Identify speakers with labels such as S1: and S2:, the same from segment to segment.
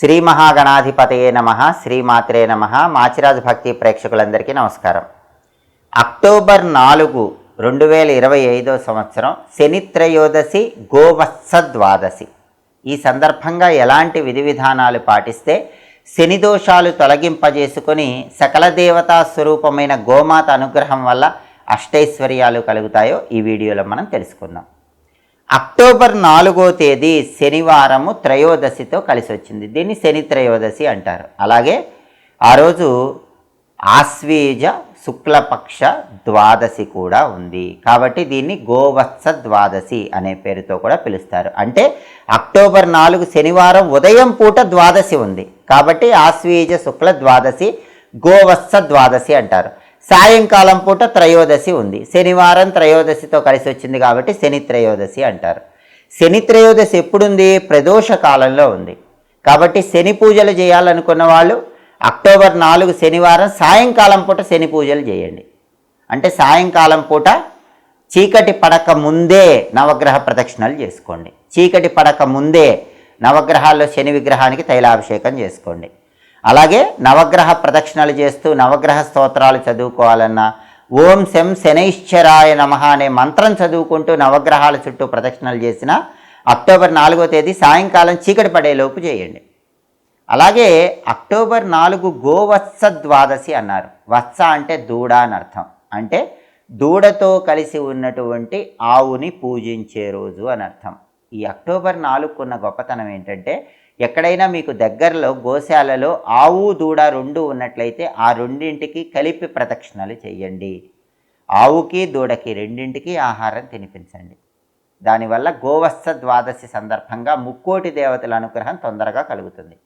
S1: శ్రీ మహాగణాధిపతయే నమ శ్రీమాత్రే నమ. మాచిరాజు భక్తి ప్రేక్షకులందరికీ నమస్కారం. అక్టోబర్ నాలుగు రెండు వేల ఇరవై ఐదో సంవత్సరం శనిత్రయోదశి గోవత్స ద్వాదశి ఈ సందర్భంగా ఎలాంటి విధి విధానాలు పాటిస్తే శని దోషాలు తొలగింపజేసుకొని సకల దేవతా స్వరూపమైన గోమాత అనుగ్రహం వల్ల అష్టైశ్వర్యాలు కలుగుతాయో ఈ వీడియోలో మనం తెలుసుకుందాం. అక్టోబర్ నాలుగో తేదీ శనివారము త్రయోదశితో కలిసి వచ్చింది దీన్ని శని త్రయోదశి అంటారు. అలాగే ఆ రోజు ఆశ్వీజ శుక్లపక్ష ద్వాదశి కూడా ఉంది. కాబట్టి దీన్ని గోవత్స ద్వాదశి అనే పేరుతో కూడా పిలుస్తారు. అంటే అక్టోబర్ నాలుగు శనివారం ఉదయం పూట ద్వాదశి ఉంది. కాబట్టి ఆశ్వీజ శుక్ల ద్వాదశి గోవత్స ద్వాదశి అంటారు. సాయంకాలం పూట త్రయోదశి ఉంది. శనివారం త్రయోదశితో కలిసి వచ్చింది కాబట్టి శని త్రయోదశి అంటారు. శని త్రయోదశి ఎప్పుడుంది? ప్రదోష కాలంలో ఉంది. కాబట్టి శని పూజలు చేయాలనుకున్న వాళ్ళు అక్టోబర్ నాలుగు శనివారం సాయంకాలం పూట శని పూజలు చేయండి. అంటే సాయంకాలం పూట చీకటి పడక ముందే నవగ్రహ ప్రదక్షిణలు చేసుకోండి. చీకటి పడక ముందే నవగ్రహాల్లో శని విగ్రహానికి తైలాభిషేకం చేసుకోండి. అలాగే నవగ్రహ ప్రదక్షిణలు చేస్తూ నవగ్రహ స్తోత్రాలు చదువుకోవాలన్నా ఓం శం శనైశ్చరాయ నమ అనే మంత్రం చదువుకుంటూ నవగ్రహాల చుట్టూ ప్రదక్షిణలు చేసిన అక్టోబర్ నాలుగో తేదీ సాయంకాలం చీకటి పడేలోపు చేయండి. అలాగే అక్టోబర్ నాలుగు గోవత్స ద్వాదశి అన్నారు. వత్స అంటే దూడ అని అర్థం. అంటే దూడతో కలిసి ఉన్నటువంటి ఆవుని పూజించే రోజు అని అర్థం. ఈ అక్టోబర్ నాలుగుకున్న గొప్పతనం ఏంటంటే ఎక్కడైనా మీకు దగ్గరలో గోశాలలో ఆవు దూడ రెండు ఉన్నట్లయితే ఆ రెండింటికి కలిపి ప్రదక్షిణలు చేయండి. ఆవుకి దూడకి రెండింటికి ఆహారం తినిపించండి. దానివల్ల గోవత్స ద్వాదశి సందర్భంగా ముక్కోటి దేవతల అనుగ్రహం తొందరగా కలుగుతుంది.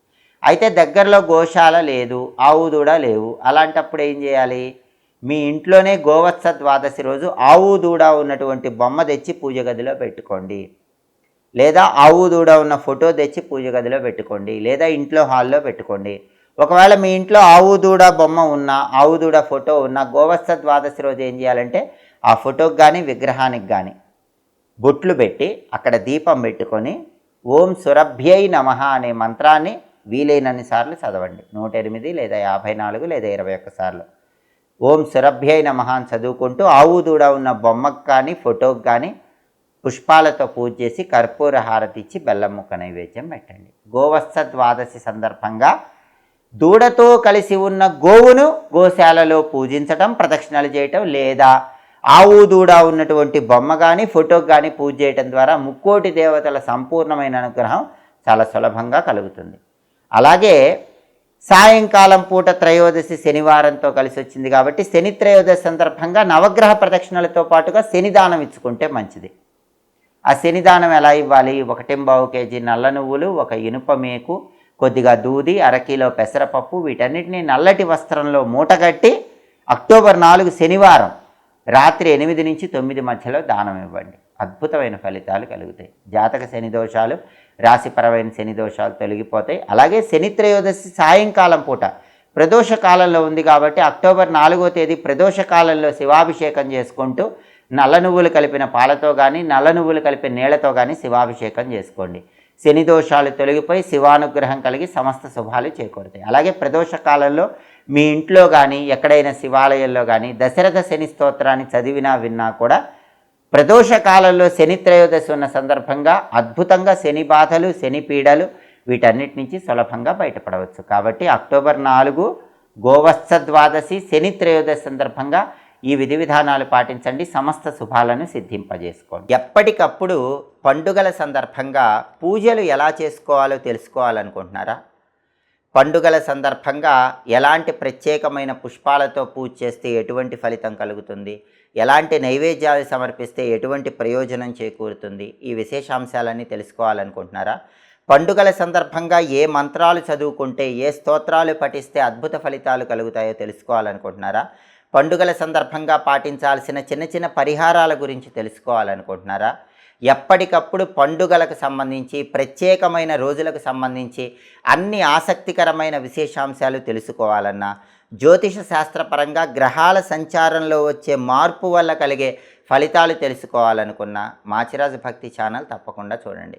S1: అయితే దగ్గరలో గోశాల లేదు ఆవు దూడ లేవు. అలాంటప్పుడు ఏం చేయాలి? మీ ఇంట్లోనే గోవత్స ద్వాదశి రోజు ఆవు దూడ ఉన్నటువంటి బొమ్మ తెచ్చి పూజ గదిలో పెట్టుకోండి. లేదా ఆవు దూడ ఉన్న ఫోటో తెచ్చి పూజ గదిలో పెట్టుకోండి లేదా ఇంట్లో హాల్లో పెట్టుకోండి. ఒకవేళ మీ ఇంట్లో ఆవు దూడ బొమ్మ ఉన్న ఆవు దూడ ఫోటో ఉన్న గోవస్థ ద్వాదశి రోజు ఏం చేయాలంటే ఆ ఫోటోకి కానీ విగ్రహానికి కానీ బొట్లు పెట్టి అక్కడ దీపం పెట్టుకొని ఓం సురభ్యై నమ అనే మంత్రాన్ని వీలైనన్ని సార్లు చదవండి. నూట ఎనిమిది లేదా యాభై నాలుగు లేదా ఇరవై ఒక్క సార్లు. ఓం సురభ్యై నమ అని చదువుకుంటూ ఆవు దూడ ఉన్న బొమ్మకు కానీ ఫోటోకి కానీ పుష్పాలతో పూజ చేసి కర్పూర హారతి ఇచ్చి బెల్లం ముక్క నైవేద్యం పెట్టండి. గోవత్స ద్వాదశి సందర్భంగా దూడతో కలిసి ఉన్న గోవును గోశాలలో పూజించటం ప్రదక్షిణలు చేయటం లేదా ఆవు దూడ ఉన్నటువంటి బొమ్మ కానీ ఫోటో కానీ పూజ చేయటం ద్వారా ముక్కోటి దేవతల సంపూర్ణమైన అనుగ్రహం చాలా సులభంగా కలుగుతుంది. అలాగే సాయంకాలం పూట త్రయోదశి శనివారంతో కలిసి వచ్చింది కాబట్టి శని త్రయోదశి సందర్భంగా నవగ్రహ ప్రదక్షిణలతో పాటుగా శనిదానం ఇచ్చుకుంటే మంచిది. ఆ శనిదానం ఎలా ఇవ్వాలి? ఒకటింబావు కేజీ నల్ల నువ్వులు ఒక ఇనుప మేకు కొద్దిగా దూది అరకిలో పెసరపప్పు వీటన్నిటిని నల్లటి వస్త్రంలో మూటగట్టి అక్టోబర్ నాలుగు శనివారం రాత్రి ఎనిమిది నుంచి తొమ్మిది మధ్యలో దానం ఇవ్వండి. అద్భుతమైన ఫలితాలు కలుగుతాయి. జాతక శని దోషాలు రాశిపరమైన శని దోషాలు తొలగిపోతాయి. అలాగే శని త్రయోదశి సాయంకాలం పూట ప్రదోష కాలంలో ఉంది కాబట్టి అక్టోబర్ నాలుగో తేదీ ప్రదోష కాలంలో శివాభిషేకం చేసుకుంటూ నల్ల నువ్వులు కలిపిన పాలతో కానీ నల్ల నువ్వులు కలిపిన నీళ్ళతో కానీ శివాభిషేకం చేసుకోండి. శని దోషాలు తొలగిపోయి శివానుగ్రహం కలిగి సమస్త శుభాలు చేకూరుతాయి. అలాగే ప్రదోష కాలంలో మీ ఇంట్లో కానీ ఎక్కడైనా శివాలయంలో కానీ దశరథ శని స్తోత్రాన్ని చదివినా విన్నా కూడా ప్రదోష కాలంలో శని త్రయోదశి ఉన్న సందర్భంగా అద్భుతంగా శని బాధలు శని పీడలు వీటన్నిటి నుంచి సులభంగా బయటపడవచ్చు. కాబట్టి అక్టోబర్ నాలుగు గోవత్స ద్వాదశి శని త్రయోదశి సందర్భంగా ఈ విధి విధానాలు పాటించండి. సమస్త శుభాలను సిద్ధింపజేసుకోండి. ఎప్పటికప్పుడు పండుగల సందర్భంగా పూజలు ఎలా చేసుకోవాలో తెలుసుకోవాలనుకుంటున్నారా? పండుగల సందర్భంగా ఎలాంటి ప్రత్యేకమైన పుష్పాలతో పూజ చేస్తే ఎటువంటి ఫలితం కలుగుతుంది? ఎలాంటి నైవేద్యాలు సమర్పిస్తే ఎటువంటి ప్రయోజనం చేకూరుతుంది? ఈ విశేషాంశాలన్నీ తెలుసుకోవాలనుకుంటున్నారా? పండుగల సందర్భంగా ఏ మంత్రాలు చదువుకుంటే ఏ స్తోత్రాలు పఠిస్తే అద్భుత ఫలితాలు కలుగుతాయో తెలుసుకోవాలనుకుంటున్నారా? పండుగల సందర్భంగా పాటించాల్సిన చిన్న చిన్న పరిహారాల గురించి తెలుసుకోవాలనుకుంటున్నారా? ఎప్పటికప్పుడు పండుగలకు సంబంధించి ప్రత్యేకమైన రోజులకు సంబంధించి అన్ని ఆసక్తికరమైన విశేషాంశాలు తెలుసుకోవాలన్నా జ్యోతిష శాస్త్రపరంగా గ్రహాల సంచారంలో వచ్చే మార్పు వల్ల కలిగే ఫలితాలు తెలుసుకోవాలనుకున్న మాచిరాజు భక్తి ఛానల్ తప్పకుండా చూడండి.